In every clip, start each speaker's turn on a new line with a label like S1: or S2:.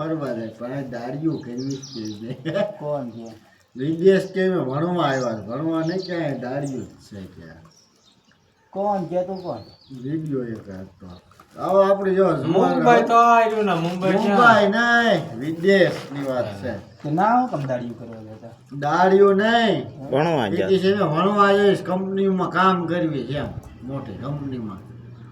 S1: ફરવા જાય પણ દાડિયું કરવી જ છે? ને.
S2: કોણ છે?
S1: વિદેશ કે ભણવા આવ્યા ભણવા નહીં ક્યાંય દાડિયું જ છે ક્યાં
S2: કોણ કે તું કોણ?
S1: વિડિયો એક હતો આવો આપણે જો
S3: મુંબઈ તો આવ્યું ને મુંબઈ
S1: મુંબઈ નહીં વિદેશની વાત છે.
S2: તો ના હું કમ દાડિયું કરવા જતા
S1: દાડિયું નહીં.
S4: ભણવા
S1: એ છે ભણવા જઈશ કંપનીમાં કામ કરવી છે એમ. મોટી કંપનીમાં.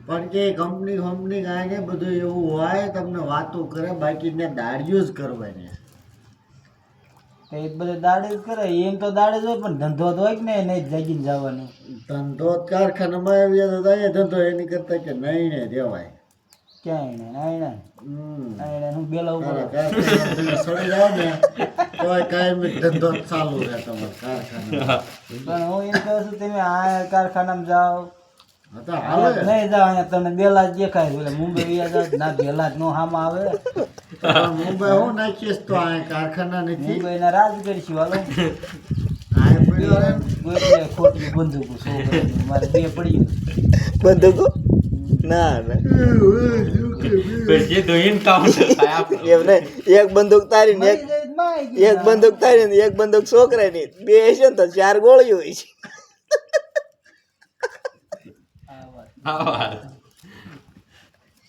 S1: પણ કે કંપની કંપની કાંઈ ને બધું એવું હોય તમને વાતો કરે બાકી ને દાડિયું જ કરવાની.
S2: એ બધે દાડે જ કરે. એમ તો દાડે જ હોય પણ ધંધો તો હોય કે નહીં? નહીં જાગીને જવાનું.
S1: ધંધો જ કારખાનામાં આવ્યા તો થાય ધંધો એની કરતા કે નહીં ને રેવાય.
S2: ક્યાંય નહીં આયણે. આયણે હું બેલા ઉપર
S1: સડી જાવ ને તો કાયમી ધંધો ચાલુ રહે તમારો કારખાના
S2: પણ હું એમ કહું છું તમે આ કારખાનામાં જાઓ નહીં જાઓ તમને બેલા જ દેખાય એટલે મુંબઈ વ્યા જાઓ ના બેલા જ નો હામાં આવે.
S1: મુંબઈ હું નાખીશ તો આ કારખાના નથી.
S2: મુંબઈના રાજ કરીશું હાલો.
S1: આ પડ્યો. રે ને.
S2: ગોતીએ ખોટી બંદૂકો મારે બે પડી
S4: બંદૂકો? ના ના.
S3: જે તો એન્કાઉન્ટર થાય આપણે.
S4: એમ નહીં. એક બંદૂક તારી ને એક બંદૂક તારી એક બંદૂક છોકરાની. બે છે ને તો ચાર ગોળીઓ હોય છે
S3: આ વાત.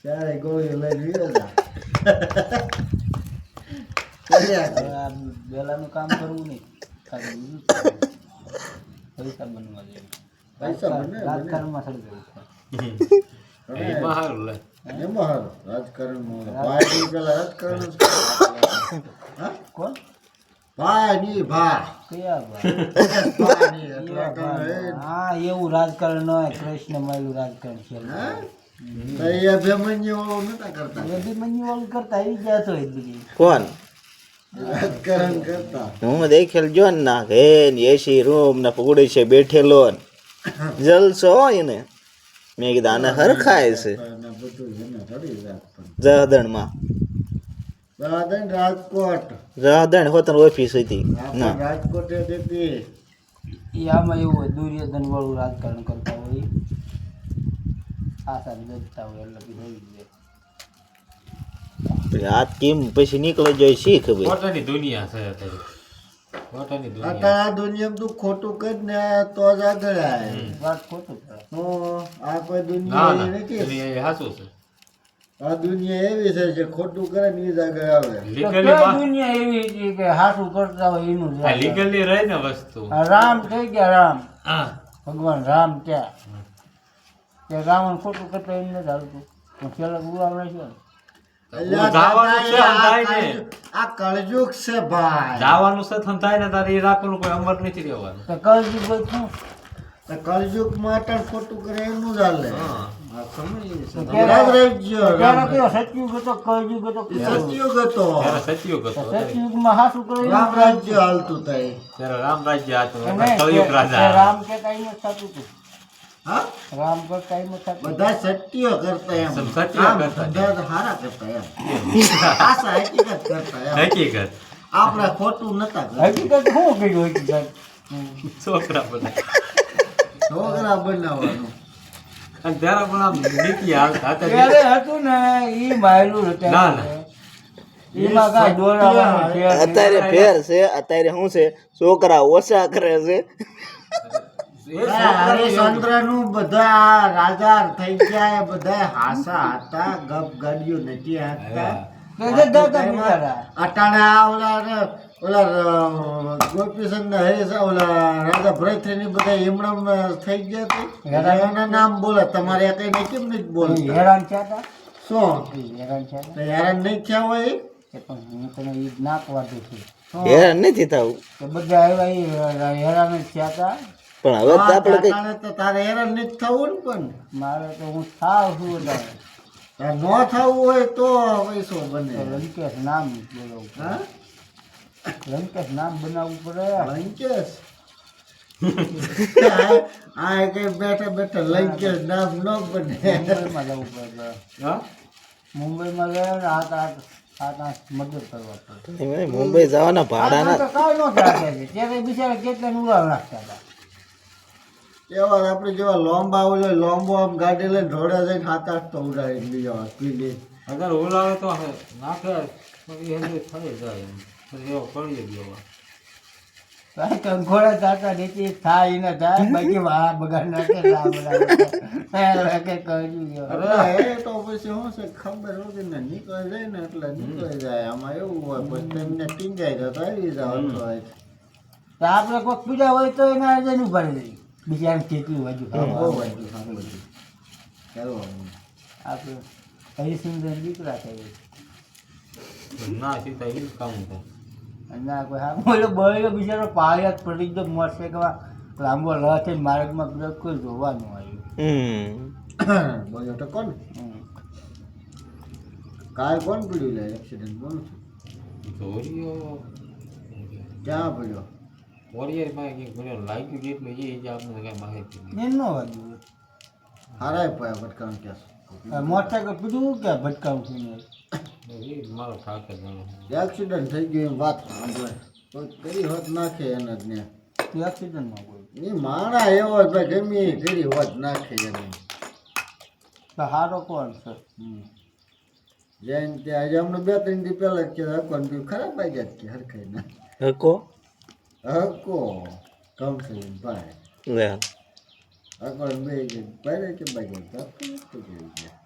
S1: ચારે ગોળીઓ લઈને વિયો જા. કર્યા કરે.
S2: બેલાનું કામ કરવું નહીં. પૈસા બનવા જોઈએ
S1: પૈસા બને.
S2: રાજકારણમાં સડી છે
S3: એમાં સારું લે
S1: એમાં હારું. રાજકારણમાં ભાઈ પેલા રાજકારણ?
S2: કોણ
S1: ભાઈ ભા.
S2: કયા ભાઈ હા એવું રાજકારણ ન હોય કૃષ્ણ માયલું રાજકારણ છે.
S1: એ અભિમન્યુ વાળું નતા કરતા?
S2: એ વાળું કરતા આવી ગયા તો બીજી
S4: કોણ?
S1: રાજકારણ કરતા.
S4: હું દેખેલ જો ને ના હે ને એસી રૂમ ને પગડે છે બેઠેલો ને. જલસો હોય ને. મેં કીધું આને હરખાય છે. જહદણમાં.
S1: ને રાજકોટ.
S4: રાધણ હોતન ઓફિસ હતી. ના.
S1: રાજકોટ હતી
S2: એ આમાં એવું હોય દુર્યોધન વાળું રાજકારણ કરતા હોય. આશા જજતા હોય એટલે બી હોય જ છે.
S4: કેમ? પછી નીકળો જાય શી ખબર
S3: ખોટાની દુનિયા છે ખોટાની દુનિયા.
S1: આ દુનિયામાં તું ખોટું કર ને તો જ આગળ આવે
S2: વાત ખોટું
S1: આ કોઈ દુનિયા નથી.
S3: સાચું છે.
S1: આ દુનિયા એવી છે જે ખોટું કરે ને એ જ આવે.
S3: લીગલી
S2: દુનિયા એવી છે કે હાથું કરતા હોય એનું જ
S3: લીગલી રહે ને વસ્તુ.
S2: રામ થઈ ગયા રામ. ભગવાન રામ ત્યાં. કે રાવણ ખોટું કરતા એમ નથી હાલતું. પણ છેલ્લા.
S1: અલ્યા
S3: જવાનું છે
S1: આ. કળજુગ- છે ભાઈ.
S3: જવાનું છે થાય ને તારે એ રાખવાનું કોઈ અમર નથી રહેવાનું.
S2: શું?
S1: તો કળજુગમાં ખોટું કરે એમનું જ હાલે. બધા સત્ય કરતા એમ.
S3: સત્ય કરતા.
S1: બધા હારા કરતા એમ. હકીકત કરતા એમ.
S3: હકીકત.
S1: આપણે ખોટું નતા
S2: હકીકત શું કર્યું હકીકત?
S3: છોકરા બધા.
S1: છોકરા બનાવવાનું.
S3: અને ત્યારે પણ આમ નીતિ હાલતા
S2: ત્યારે હતું ને ઈ માયલું હતું
S3: ના, ના.
S2: એમાં કાંઈ દોરાવાનું છે. નહીં.
S4: અત્યારે ફેર છે અત્યારે શું છે? છોકરા ઓછા કરે છે.
S1: હરિશ્ચંદ્રનું બધા રાજા થઈ ગયા બધા હાસા હતા ગપ ગડિયું નથી
S2: બિચારા.
S1: અટાણે ઓલા ઓલા ગોપીચંદ હરીશ ઓલા રાજા ભરતની બધા હિમણમ થઈ ગયા હતા એના નામ બોલે તમારે કઈ કેમ નથી
S2: ઈ હેરાન થયા હતા
S1: શું?
S2: હેરાન થયા
S1: હેરાન નહીં થયા હોય
S2: પણ હું તને ઈ નાક વાંધું છું.
S4: હેરાન નથી થવું
S2: બધા આવ્યા હેરાન જ થયા હતા
S4: પણ હવે આપણે કઈ
S1: અટાણે તો તારે હેરાન નથી થવું ને પણ.
S2: મારે તો હું થાવ છું વધારે.
S1: ન થવું હોય તો પૈસો બને?
S2: લંકેશ નામ બોલાવવું પડે.
S1: હા?
S2: લંકેશ નામ બનાવવું પડે.
S1: લંકેશ આ- કઈ બેઠા બેઠા લંકેશ નામ ન બને.
S2: મુંબઈમાં જવું પડે.
S3: હા?
S2: મુંબઈમાં ગયા ને આઠ આઠ સાત આઠ મજૂર કરવા પડે.
S4: મુંબઈ જવાના ભાડાના
S2: કેટલા નું નાખતા હતા.
S1: એવા આપણે જેવા લોંબા હોય લોંબો આમ ગાડી લઈને ઢોળ્યા જઈને હાથ આઠ તો ઉડાડી બીજા વાર પીડી
S3: અગર ઓલાવે તો નાખે થઈ જાય એવો કરી ગયો
S2: કાંઈ કંકોડા તાતા નીચે થાય ને થાય બાકી વાહ બગાડ નાખે
S1: એ તો પછી શું છે ખબર હોતી ને નીકળી જાય ને એટલે નીકળી જાય. આમાં એવું હોય પછી તેમને ટીંગાઈ જાય તો આવી તો
S2: આપણે કોઈ બીજા હોય તો એના આજે નું ભરી દઈએ. બીજાને કેટલું
S1: વાજુ.
S2: આપણે હરિસિંહ દીકરા થઈ
S3: ના સીધા કામ
S2: અને ના કોઈ હા બોલો બળ્યો બિચારો પાળિયા જ પડી ગયો મોટરસાઇકલમાં લાંબો લ છે માર્ગમાં બ્રેક કોઈ જોવાનું આવ્યું
S4: હમ.
S1: બોલ્યો તો કોણ?
S2: હમ.
S1: કાલ કોણ પીડ્યું લે? એક્સિડન્ટ કોણ છે ક્યાં પીડ્યો?
S3: વોરિયરમાં કંઈક ઘણો લાગ્યું જેટલું એ જ આપણને કઈ માહિતી નહીં
S2: એમ ન વાગ્યું
S1: હારાય પાયા ભટકાણ ક્યાં
S2: મોટરસાઇકલ પીધું કે ભટકાવું થઈને
S3: એ મારો ઠાકર જાણે
S1: એક્સિડન્ટ થઈ ગયું એમ વાત કરી હોત નાખે એને જ ને.
S2: એક્સિડન્ટમાં કોઈ
S1: એ માણા એવો જ ભાઈ ગમે કરી હોત નાખે એને.
S2: તો હારો કોણ છે?
S1: હમ. જૈન કે આજે હમણાં બે ત્રણ દી પહેલાં કે હકો ખરાબ આવી જાય કે હરખાઈ ના
S4: હકો
S1: હકો કમ છે ભાઈ
S4: Yeah.
S1: હકવાન બે કે પહેલે કે બાઈ જાય તો કરી ગયા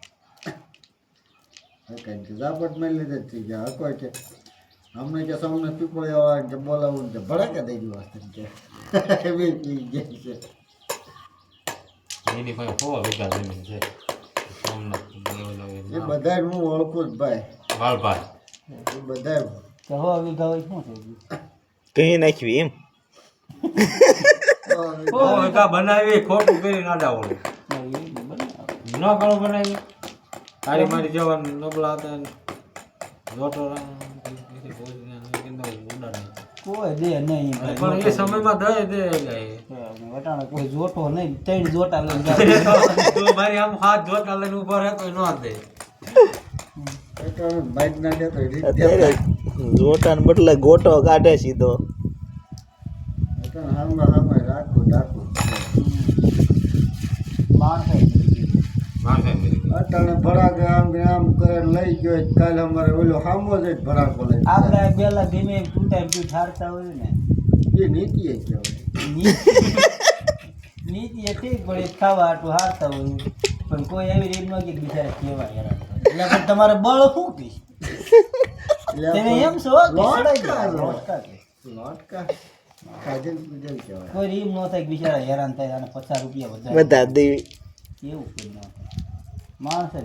S1: હકાઈ કે ઝાપટ મેં લીધે જ થઈ ગયા હકો કે અમને કે સામને પીપળી વાળા કે બોલાવું કે ભડકે દઈ દીધું કે. એવી પી ગયા છે.
S3: એની પાસે સો વીઘા જમીન છે. એ.
S1: બધા હું ઓળખું જ ભાઈ.
S3: વાલભાઈ.
S1: એ બધા
S2: તો વિધા હોય શું થઈ ગયું?
S4: કહી નાખ્યું એમ?
S3: બનાવી ખોટું કરી નાડાવડું
S2: ના, નહીં
S3: ન કરો બનાવી. તારી મારી જવાનું નબળા હતા ને. જોટો
S2: કોઈ દે નહીં.
S3: પણ એ સમયમાં દે દે જાય
S2: વટાણા કોઈ જોતો નહીં. ત્રણ જોટા લઈને જાય.
S3: તું મારી આમ હાથ જોતા લઈને ઊભો રહેતો ન દે.
S1: બાઈક ના દેતો
S4: જોટાને બદલે ગોટો કાઢે સીધો.
S1: અટાણે ભડાક આમ ને આમ કરે લઈ ગયો કાલે અમારે ઓલો હામો જ ભડાકો લઈ.
S2: આપણે પેલા ધીમે તૂટા બી ઠારતા હોય ને.
S1: એ નીતિ એ કહેવાય.
S2: નીતિ એ ઠીક પણ એ ખાવા હારતા હોય. પણ કોઈ એવી રીત કે બીજા કહેવાય એટલે પણ તમારે બળ શું કી
S1: આપણે
S2: એમ છો
S1: લોટકા.
S2: લોટકા કે.
S1: લોટકા કાજલ પૂજલ કહેવાય.
S2: કોઈ એમ ન થાય બિચારા હેરાન થાય અને પચાસ રૂપિયા વધારે.
S4: બધા દેવી.
S2: એવું કોઈ ન માણસ જ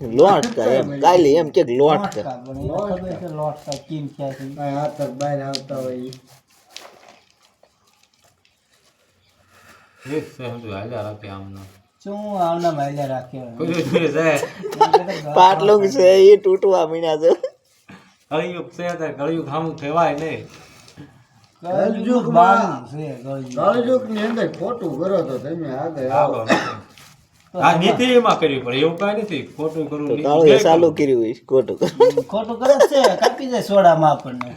S2: એવી
S4: લોટકા એમ? કાલે એમ કે લોટકા
S2: લોટકા પણ એને ખબર છે લોટકા કેમ છે?
S1: કાંઈ હાથ બહાર આવતા હોય. ઈ.
S3: એ જ છે સમજો હાલ્યા રાખે આમનો.
S2: શું આવના માયલા રાખ્યો
S3: કોઈ દૂર જાય.
S4: પાટલું છે એ તૂટવા મીણ્યા છે.
S3: કળિયુગ છે તે કળિયુગ સામું કહેવાય નહીં.
S2: છે કળયુગ.
S1: અંદર ખોટું કરો તો તમે આગળ આવો.
S3: આ નીતિમાં કરવી પડે એવું કાંઈ નથી. ખોટું કરવું
S4: ચાલુ કર્યું હોય ખોટું
S2: ખોટું કરે છે કાપી જાય સોડામાં આપણને.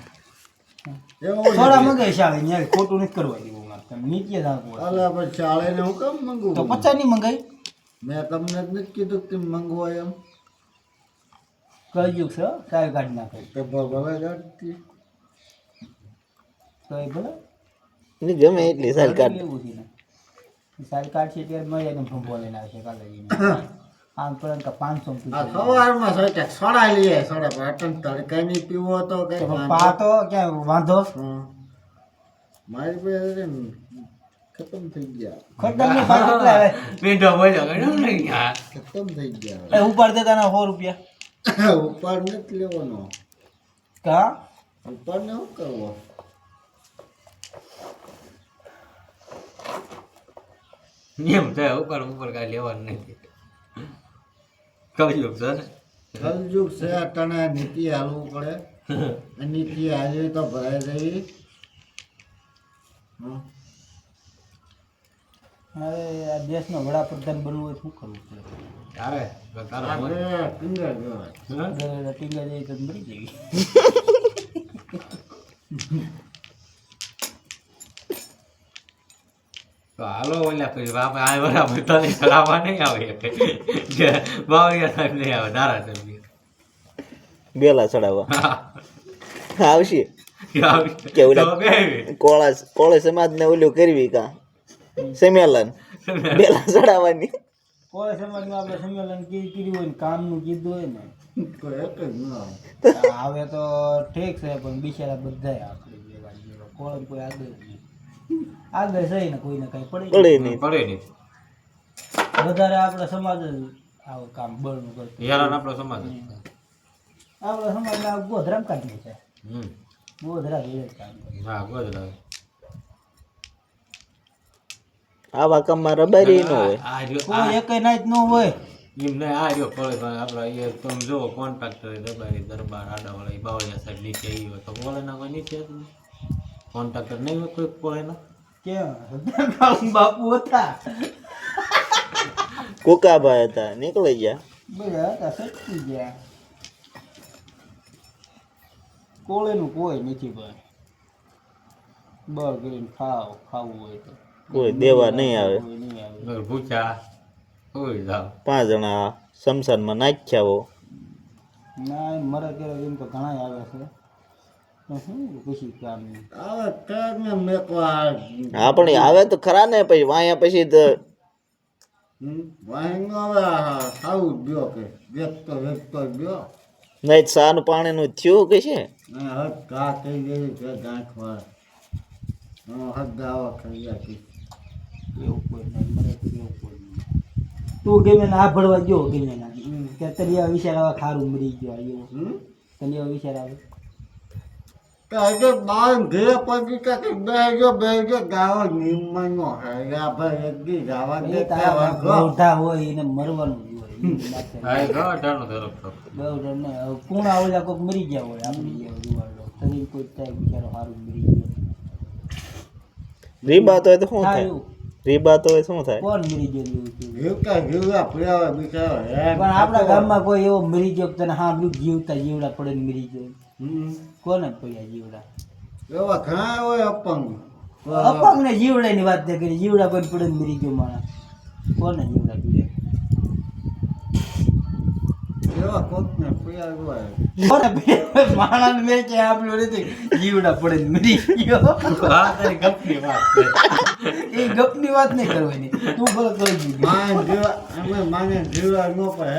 S1: એવું
S2: સોડા
S1: મંગાવી
S2: મંગાઈ શાળે ન્યા ખોટું નથી કરવા દેવું મારે તમે નીચે જ આપો.
S1: અલા પણ ને હું કેમ મંગવું?
S2: તો પચાસની મંગાઈ.
S1: મેં તમને જ નથી કીધું કે મંગવાય એમ.
S2: કળયુગ છે કાંઈ કાઢી નાખે
S1: તો
S2: એ ભલે.
S4: એની ગમે એટલી સાલ કાઢ
S2: એવું છે ત્યારે મળી જાય ભંભો લઈને આવશે કાલે જઈને. આમ પરંતુ પાંચસો
S1: સવારમાં સોચે સોડા લઈએ સોડા પાટણ અટન તડકા નહીં પીવો તો કઈ
S2: તો
S1: વાંધો.
S2: પા તો ક્યાં વાંધો.
S1: મારી પાસે ખતમ થઈ ગયા.
S2: ખોટા ની પા કેટલા
S3: બોલ્યો ગણ્યો ને યાર.
S1: ખતમ થઈ ગયા.
S2: એ ઉપાડ દેતા ના સો રૂપિયા.
S1: ઉપાડ નથી લેવાનો.
S2: કા?
S1: ઉપાડ ને શું કરવો?
S3: એમ થાય ઉપર ઉપર કાંઈ લેવાનું નથી. કલયુગ છે ને?
S1: કલયુગ છે અટાણે નીતિ હાલવું પડે. નીતિ હાલી તો ભરાઈ જઈ હં.
S2: હવે આ દેશનો વડાપ્રધાન બનવું હોય શું કરવું પડે?
S3: તારે? હાલો ઓલા પછી બાપા આ બરાબર તને ચડાવવા નહીં આવે. કે સાહેબ નહીં આવે ધારા સાહેબ
S4: બેલા ચડાવવા. આવશે. કે ઓલા કોળા કોળે સમાજને ઓલું કરવી કા? સંમેલન બેલા ચડાવવાની.
S2: કોઈ સમાજમાં આપણે સંમેલન કીધું કર્યું હોય ને કામનું કીધું હોય ને
S1: કોઈ એક જ ન આવે.
S2: હવે તો ઠીક છે પણ બિચારા બધા આપણે જેવા. કોઈ ને કોઈ આગળ નહીં ને જઈને કોઈને કઈ પડે
S4: પડે
S2: નહીં.
S3: પડે નહીં.
S2: વધારે આપણા સમાજ જ આવું કામ બળનું કરતું
S3: યાર આપણો સમાજ આપણો
S2: આપણા સમાજમાં ગોધરામ કાઢી છે
S3: હમ.
S2: ગોધરા જોઈએ કામ
S3: હા ગોધરા.
S4: આવા કામમાં રબારી ન હોય.
S3: આ
S2: કોઈ
S3: એક
S2: એકેય નાઈટ ન હોય.
S3: એમ નહીં આ રહ્યો પડે પણ આપણા એ તમે જો કોન્ટ્રાક્ટર રબારી દરબાર આડાવાળા બાવળિયા સાહેબ નીચે એ હોય તો કોલેના કોઈ નીચે જ નહીં. કોન્ટ્રાક્ટર નહીં હોય કોઈ કોલેના
S2: કેમ? બાપુ હતા.
S4: કોકાભાઈ હતા નીકળી ગયા.
S2: બધા હતા સટકી ગયા. કોળેનું કોઈ નથી ભાઈ. બળ કરીને ખાવ ખાવું હોય તો.
S4: કોઈ દેવા નહીં આવે.
S3: જાવ
S4: પાંચ જણા શમશાનમાં નાખ્યા હો.
S2: ના મરે ત્યારે એમ તો ઘણા આવે છે.
S1: ને
S4: હા પણ આવે તો ખરા ને પછી વાયા પછી તો નહીં સાનું પાણીનું થયું કે છે?
S1: હદ ઘા થઈ ગઈ છે હદ ખાઈ ગયા છે.
S2: એવું કોઈ નહીં મરે એવું કોઈ નહીં. તું ગમે ને આ ભરવા ગયો ગમે ના કે તને એવા વિચાર આવે ખારું મરી ગયો એવું.
S1: હમ?
S2: તને એવા વિચાર આવે.
S1: કાંઈ બાર ઘેર પગી કાંઈ બે ગયો બે નિમનો હે યા ભાઈ એક ગાવા દે
S2: તારા હોય એને મરવાનું હોય કુણા ઓલા કોઈક મરી ગયા હોય આપણી જેવા જુવાડો શરીર કોઈ થાય બિચારો સારું મરી ગયો.
S4: રીબા તો શું થાય?
S2: થયું
S4: રીબા તો શું થાય?
S2: કોણ મરી ગયો
S1: જીવતા બિચારો
S2: પણ આપણા ગામમાં કોઈ એવો મરી ગયો કે તને સાંભળ્યું જીવતા જીવડા પડે મરી ગયો.
S1: હમ.
S2: કોને પડ્યા જીવડા?
S1: એવા ઘણા હોય અપંગ.
S2: અપંગ ને જીવડા ની વાત કરી. જીવડા કોઈ પડે મરી ગયો માણસ. કોને જીવડા પીડે
S1: એવા કોકને પીવા હોય
S2: કોને પીડે માણસ મેં કે આપ્યું નથી. જીવડા પડે મરી ગયો.
S3: હા તારી ગપની વાત
S2: એ ગપની વાત નહીં કરવાની. તું ભલે કહી દીધી
S1: માન જીવા અમે માને જીવા ન પડે.